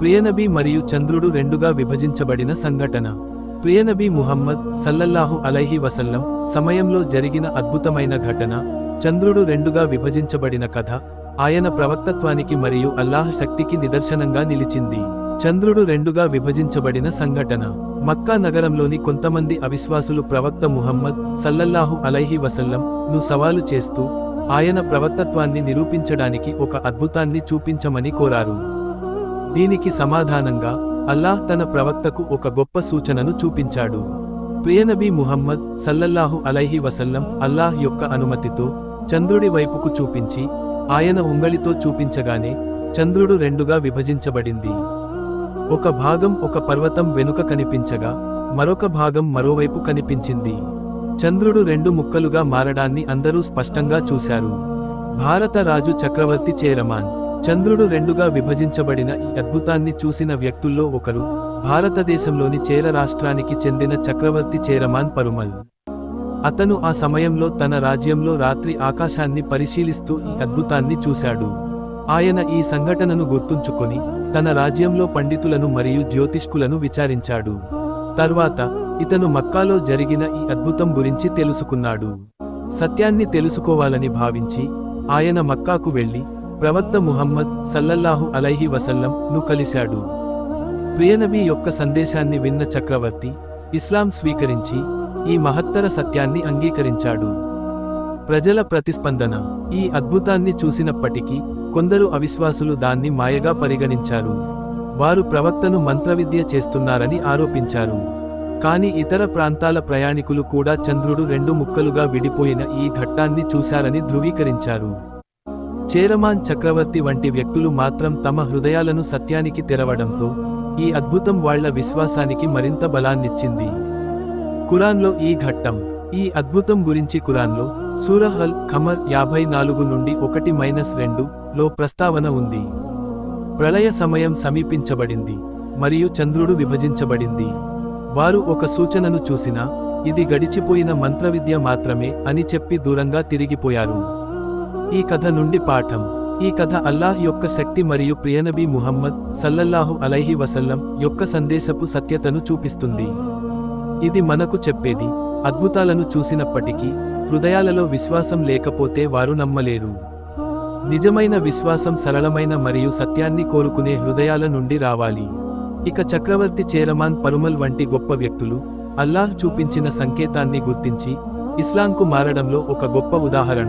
ప్రియనబీ మరియు చంద్రుడు రెండుగా విభజించబడిన సంఘటన. ప్రియనబీ ముహమ్మద్ సల్లల్లాహు అలైహి వసల్లం సమయంలో జరిగిన అద్భుతమైన ఘటన చంద్రుడు రెండుగా విభజించబడిన కథ ఆయన ప్రవక్తత్వానికి మరియు అల్లాహ్ శక్తికి నిదర్శనంగా నిలిచింది. చంద్రుడు రెండుగా విభజించబడిన సంఘటన. మక్కా నగరంలోని కొంతమంది అవిశ్వాసులు ప్రవక్త ముహమ్మద్ సల్లల్లాహు అలైహి వసల్లం ను సవాలు చేస్తూ ఆయన ప్రవక్తత్వాన్ని నిరూపించడానికి ఒక అద్భుతాన్ని చూపించమని కోరారు. దీనికి సమాధానంగా అల్లాహ్ తన ప్రవక్తకు ఒక గొప్ప సూచనను చూపించాడు. ప్రియనబీ ముహమ్మద్ సల్లల్లాహు అలైహి వసల్లం అల్లాహ్ యొక్క అనుమతితో చంద్రుడి వైపుకు చూపించి ఆయన ఉంగళితో చూపించగానే చంద్రుడు రెండుగా విభజించబడింది. ఒక భాగం ఒక పర్వతం వెనుక కనిపించగా మరొక భాగం మరోవైపు కనిపించింది. చంద్రుడు రెండు ముక్కలుగా మారడాన్ని అందరూ స్పష్టంగా చూశారు. భారత రాజు చక్రవర్తి చేరమాన్ చంద్రుడు రెండుగా విభజించబడిన ఈ అద్భుతాన్ని చూసిన వ్యక్తుల్లో ఒకరు భారతదేశంలోని చేర రాష్ట్రానికి చెందిన చక్రవర్తి చేరమాన్ పరుమల్. అతను ఆ సమయంలో తన రాజ్యంలో రాత్రి ఆకాశాన్ని పరిశీలిస్తూ ఈ అద్భుతాన్ని చూశాడు. ఆయన ఈ సంఘటనను గుర్తుంచుకొని తన రాజ్యంలో పండితులను మరియు జ్యోతిష్కులను విచారించాడు. తర్వాత ఇతను మక్కాలో జరిగిన ఈ అద్భుతం గురించి తెలుసుకున్నాడు. సత్యాన్ని తెలుసుకోవాలని భావించి ఆయన మక్కాకు వెళ్ళి ప్రవక్త ముహమ్మద్ సల్లల్లాహు అలైహి వసల్లం ను కలిశాడు. ప్రియనబీ యొక్క సందేశాన్ని విన్న చక్రవర్తి ఇస్లాం స్వీకరించి ఈ మహత్తర సత్యాన్ని అంగీకరించాడు. ప్రజల ప్రతిస్పందన ఈ అద్భుతాన్ని చూసినప్పటికీ కొందరు అవిశ్వాసులు దాన్ని మాయగా పరిగణించారు. వారు ప్రవక్తను మంత్రవిద్య చేస్తున్నారని ఆరోపించారు. కాని ఇతర ప్రాంతాల ప్రయాణికులు కూడా చంద్రుడు రెండు ముక్కలుగా విడిపోయిన ఈ ఘట్టాన్ని చూశారని ధృవీకరించారు. చేరమాన్ చక్రవర్తి వంటి వ్యక్తులు మాత్రం తమ హృదయాలను సత్యానికి తెరవడంతో ఈ అద్భుతం వాళ్ళ విశ్వాసానికి మరింత బలాన్నిచ్చింది. ఖురాన్లో ఈ ఘట్టం ఈ అద్భుతం గురించి కురాన్లో సూరహల్ ఖమర్ యాభై నాలుగు నుండి ఒకటి మైనస్ రెండు లో ప్రస్తావన ఉంది. ప్రళయ సమయం సమీపించబడింది మరియు చంద్రుడు విభజించబడింది. వారు ఒక సూచనను చూసినా ఇది గడిచిపోయిన మంత్రవిద్య మాత్రమే అని చెప్పి దూరంగా తిరిగిపోయారు. ఈ కథ నుండి పాఠం. ఈ కథ అల్లాహ్ యొక్క శక్తి మరియు ప్రియనబీ ముహమ్మద్ సల్లల్లాహు అలైహి వసల్లం యొక్క సందేశపు సత్యతను చూపిస్తుంది. ఇది మనకు చెప్పేది అద్భుతాలను చూసినప్పటికీ హృదయాలలో విశ్వాసం లేకపోతే వారు నమ్మలేరు. నిజమైన విశ్వాసం సరళమైన మరియు సత్యాన్ని కోరుకునే హృదయాల నుండి రావాలి. ఇక చక్రవర్తి చేరమాన్ పరుమల్ వంటి గొప్ప వ్యక్తులు అల్లాహ్ చూపించిన సంకేతాన్ని గుర్తించి ఇస్లాంకు మారడంలో ఒక గొప్ప ఉదాహరణ.